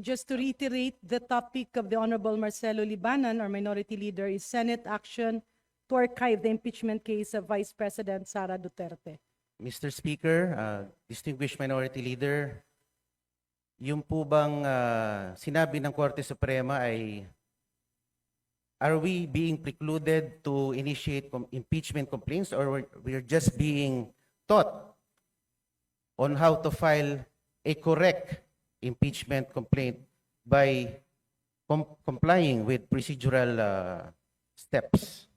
Just to reiterate, the topic of the Honorable Marcelo Libanan, our minority leader, is Senate action to archive the impeachment case of Vice President Sara Duterte. Mr. Speaker, uh, distinguished minority leader, yung po bang uh, sinabi ng Korte Suprema ay are we being precluded to initiate com- impeachment complaints or we're, we're just being taught on how to file a correct impeachment complaint by com- complying with procedural uh, steps?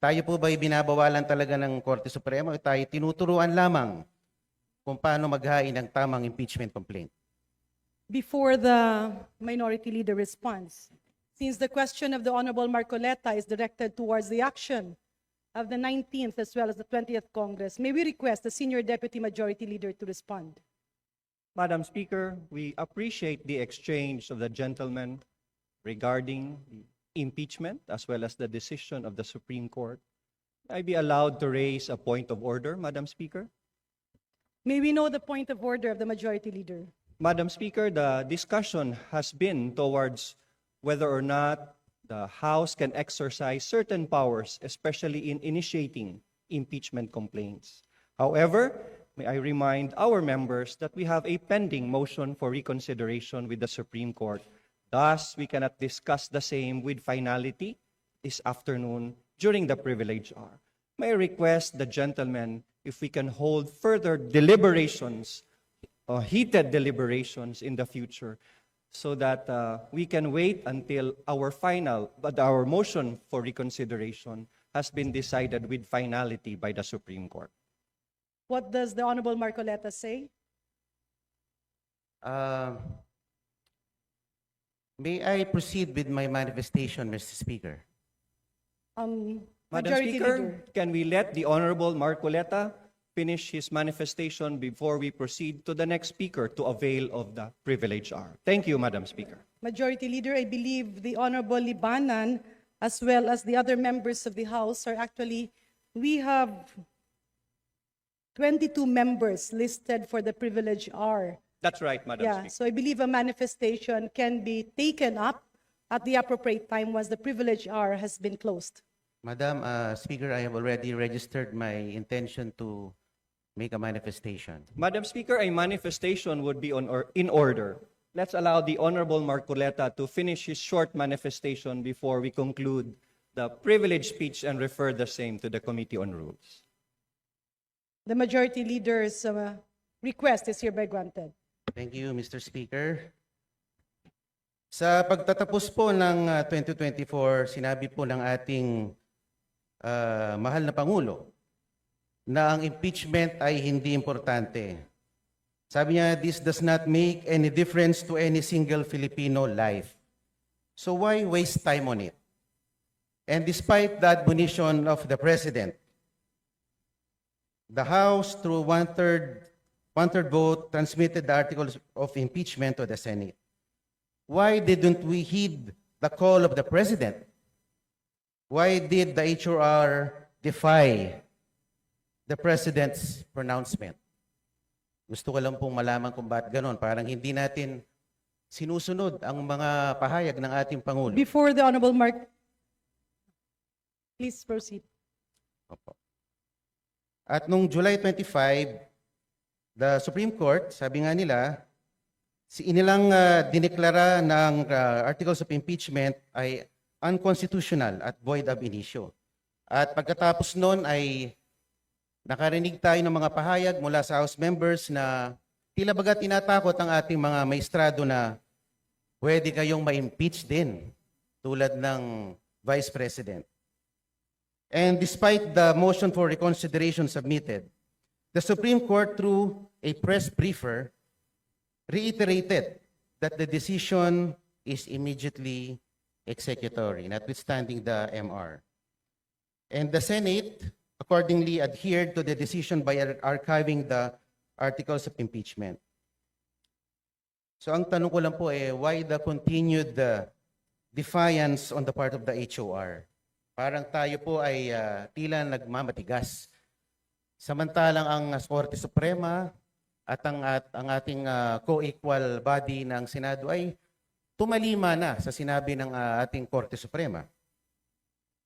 Tayo po ba'y binabawalan talaga ng Korte Suprema o tayo tinuturuan lamang kung paano maghain ng tamang impeachment complaint? Before the minority leader responds, since the question of the Honorable Marcoleta is directed towards the action of the 19th as well as the 20th Congress, may we request the Senior Deputy Majority Leader to respond? Madam Speaker, we appreciate the exchange of the gentlemen regarding impeachment as well as the decision of the Supreme Court. May I be allowed to raise a point of order, Madam Speaker? May we know the point of order of the Majority Leader? Madam Speaker, the discussion has been towards whether or not the House can exercise certain powers, especially in initiating impeachment complaints. However, may I remind our members that we have a pending motion for reconsideration with the Supreme Court. Thus, we cannot discuss the same with finality this afternoon during the privilege hour. May I request the gentlemen if we can hold further deliberations uh, heated deliberations in the future so that uh, we can wait until our final, but our motion for reconsideration has been decided with finality by the Supreme Court. What does the Honorable Marcoleta say? Uh, may I proceed with my manifestation, Mr. Speaker? Um, Madam Majority Speaker, Leader. can we let the Honorable Marcoleta finish his manifestation before we proceed to the next speaker to avail of the privilege hour? Thank you, Madam Speaker. Majority Leader, I believe the Honorable Libanan, as well as the other members of the House, are actually, we have 22 members listed for the privilege are. That's right, Madam Yeah, Speaker. so I believe a manifestation can be taken up at the appropriate time once the privilege hour has been closed. Madam uh, Speaker, I have already registered my intention to make a manifestation. Madam Speaker, a manifestation would be on or in order. Let's allow the Honorable Marcoleta to finish his short manifestation before we conclude the privilege speech and refer the same to the Committee on Rules. The Majority Leader's uh, request is hereby granted. Thank you, Mr. Speaker. Sa pagtatapos po ng uh, 2024, sinabi po ng ating uh, mahal na Pangulo na ang impeachment ay hindi importante. Sabi niya, this does not make any difference to any single Filipino life. So why waste time on it? And despite the admonition of the President, the House, through one-third, one-third vote, transmitted the articles of impeachment to the Senate. Why didn't we heed the call of the President? Why did the HRR defy the President's pronouncement? Gusto ko lang pong malaman kung bakit ganon. Parang hindi natin sinusunod ang mga pahayag ng ating Pangulo. Before the Honorable Mark, please proceed. Opo. At nung July 25, the Supreme Court, sabi nga nila, si inilang uh, dineklara ng uh, articles of impeachment ay unconstitutional at void ab initio. At pagkatapos noon ay nakarinig tayo ng mga pahayag mula sa House members na tila baga tinatakot ang ating mga maestrado na pwede kayong ma-impeach din tulad ng Vice President. And despite the motion for reconsideration submitted, the Supreme Court, through a press briefer, reiterated that the decision is immediately executory, notwithstanding the MR. And the Senate accordingly adhered to the decision by ar- archiving the articles of impeachment. So ang tanong ko lang po eh, why the continued uh, defiance on the part of the HOR? Parang tayo po ay ah, tila nagmamatigas. Samantalang ang Korte Suprema at ang, at, ang ating ah, co-equal body ng Senado ay tumalima na sa sinabi ng ah, ating Korte Suprema.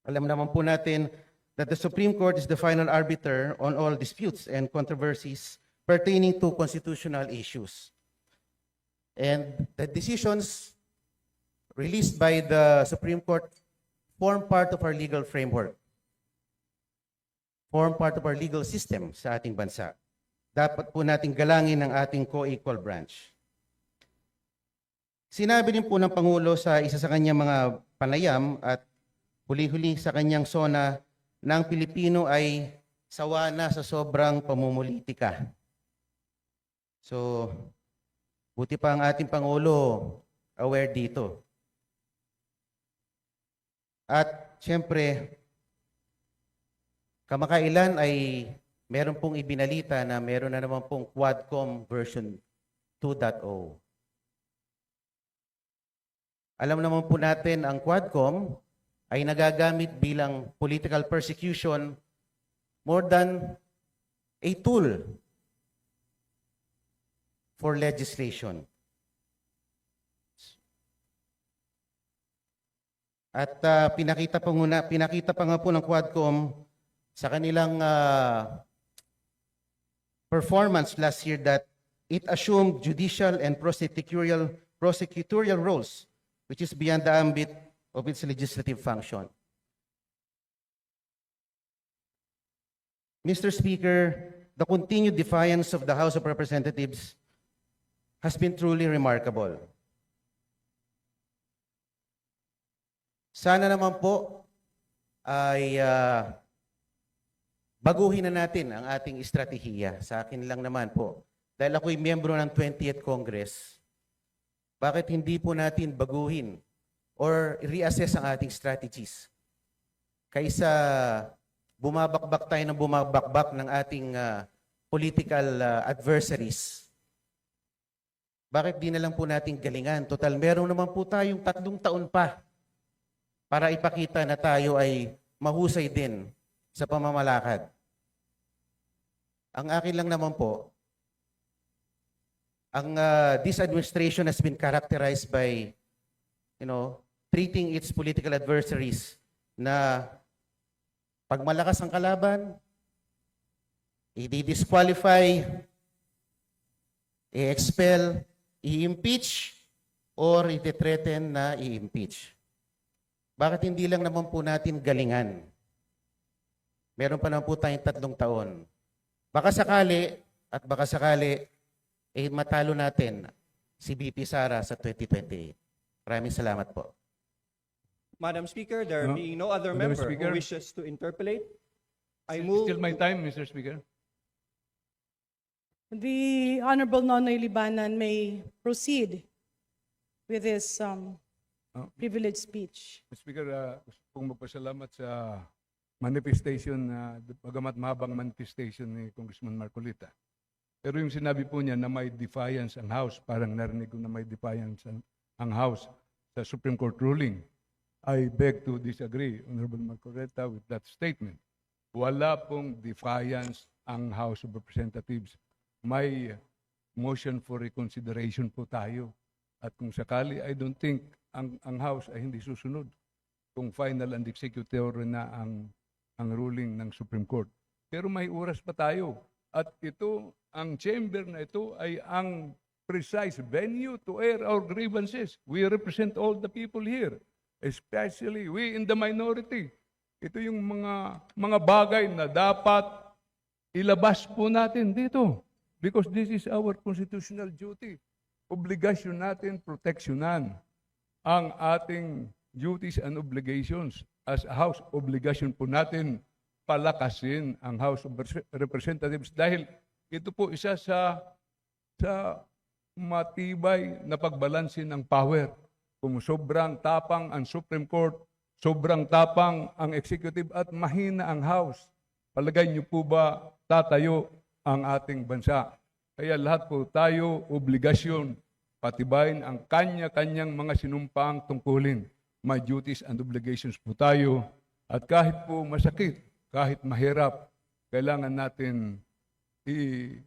Alam naman po natin that the Supreme Court is the final arbiter on all disputes and controversies pertaining to constitutional issues. And the decisions released by the Supreme Court form part of our legal framework, form part of our legal system sa ating bansa. Dapat po nating galangin ang ating co-equal branch. Sinabi din po ng Pangulo sa isa sa kanyang mga panayam at huli-huli sa kanyang sona na ang Pilipino ay sawa na sa sobrang pamumulitika. So, buti pa ang ating Pangulo aware dito. At siyempre, kamakailan ay meron pong ibinalita na meron na naman pong Quadcom version 2.0. Alam naman po natin ang Quadcom ay nagagamit bilang political persecution more than a tool for legislation. At ah, pinakita pa muna, pinakita pa nga po ng Quadcom sa kanilang ah, performance last year that it assumed judicial and prosecutorial prosecutorial roles which is beyond the ambit of its legislative function. Mr. Speaker, the continued defiance of the House of Representatives has been truly remarkable. Sana naman po ay ah, baguhin na natin ang ating estratehiya. Sa akin lang naman po. Dahil ako'y miyembro ng 20th Congress, bakit hindi po natin baguhin or reassess ang ating strategies? Kaysa bumabakbak tayo ng bumabakbak ng ating ah, political ah, adversaries. Bakit di na lang po natin galingan? Total, meron naman po tayong tatlong taon pa para ipakita na tayo ay mahusay din sa pamamalakad. Ang akin lang naman po, ang uh, this administration has been characterized by, you know, treating its political adversaries na pag malakas ang kalaban, i-disqualify, i-expel, i-impeach, or i-threaten na i-impeach. Bakit hindi lang naman po natin galingan? Meron pa naman po tayong tatlong taon. Baka sakali, at baka sakali, eh matalo natin si BP Sara sa 2028. Maraming salamat po. Madam Speaker, there No. being no other Madam member Speaker. who wishes to interpolate, I move Still my time, Mr. Speaker. The Honorable Nonoy Libanan may proceed with his um, Oh. privileged speech. Mr. Speaker, uh, gusto kong magpasalamat sa manifestation na bagamat mahabang manifestation ni Congressman Marcolita. Pero yung sinabi po niya na may defiance ang House, parang narinig ko na may defiance ang, ang House sa Supreme Court ruling. I beg to disagree, Honorable Marcolita, with that statement. Wala pong defiance ang House of Representatives. May motion for reconsideration po tayo. At kung sakali, I don't think ang, ang House ay hindi susunod kung final and executor na ang, ang ruling ng Supreme Court. Pero may oras pa tayo. At ito, ang chamber na ito ay ang precise venue to air our grievances. We represent all the people here, especially we in the minority. Ito yung mga mga bagay na dapat ilabas po natin dito because this is our constitutional duty. Obligasyon natin proteksyonan ang ating duties and obligations as a House. Obligasyon po natin palakasin ang House of Representatives dahil ito po isa sa sa matibay na pagbalansin ng power. Kung sobrang tapang ang Supreme Court, sobrang tapang ang Executive at mahina ang House, palagay niyo po ba tatayo ang ating bansa? Kaya lahat po tayo obligasyon patibayin ang kanya-kanyang mga sinumpaang tungkulin. May duties and obligations po tayo. At kahit po masakit, kahit mahirap, kailangan natin i-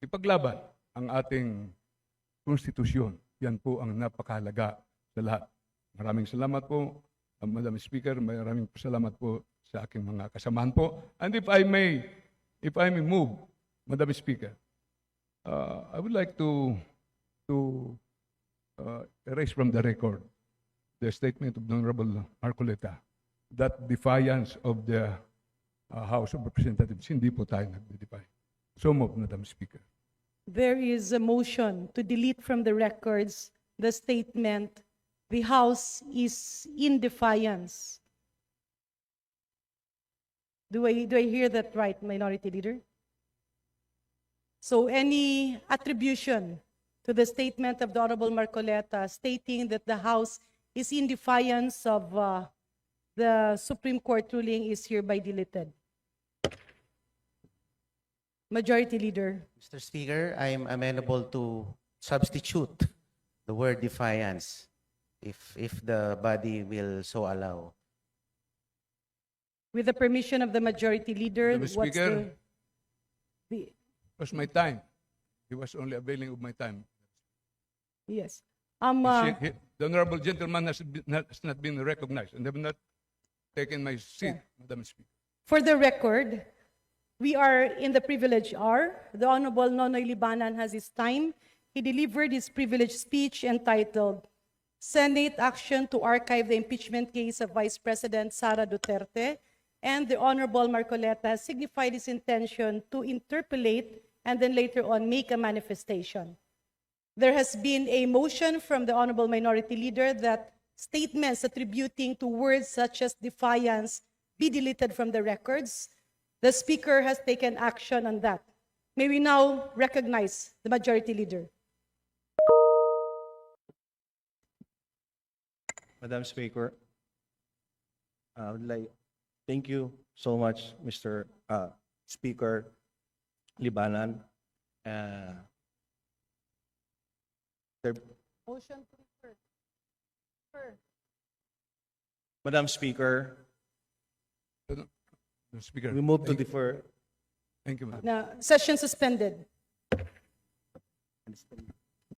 ipaglaban ang ating konstitusyon. Yan po ang napakahalaga. sa lahat. Maraming salamat po, uh, Madam Speaker. Maraming salamat po sa aking mga kasamahan po. And if I may, if I may move, Madam Speaker, uh, I would like to to uh, erase from the record the statement of the Honorable Marcoleta that defiance of the uh, House of Representatives. Hindi po tayo nagde-defy. So move, Madam Speaker. There is a motion to delete from the records the statement, "The House is in defiance." Do I, do I hear that right, Minority Leader? So any attribution to the statement of the Honorable Marcoleta stating that the House is in defiance of uh, the Supreme Court ruling is hereby deleted. Majority Leader. Mr. Speaker, I am amenable to substitute the word defiance if, if the body will so allow. With the permission of the majority leader, Mr. what's Speaker. the, the, It was my time. He was only availing of my time. Yes. Um, uh, he- the honorable gentleman has, been, has not been recognized and have not taken my seat, Madam Speaker. for the record, we are in the privilege hour. The Honorable Nonoy Libanan has his time. He delivered his privileged speech entitled Senate Action to Archive the Impeachment Case of Vice President Sara Duterte. And the Honorable Marcoleta has signified his intention to interpolate and then later on make a manifestation. There has been a motion from the Honorable Minority Leader that statements attributing to words such as defiance be deleted from the records. The Speaker has taken action on that. May we now recognize the Majority Leader. Madam Speaker, I would like, thank you so much, Mr. uh, Speaker Libanan. Uh, there- Motion to refer. Refer. Madam Speaker, Madam Speaker. we move to defer. Thank you, Madam. Na session suspended.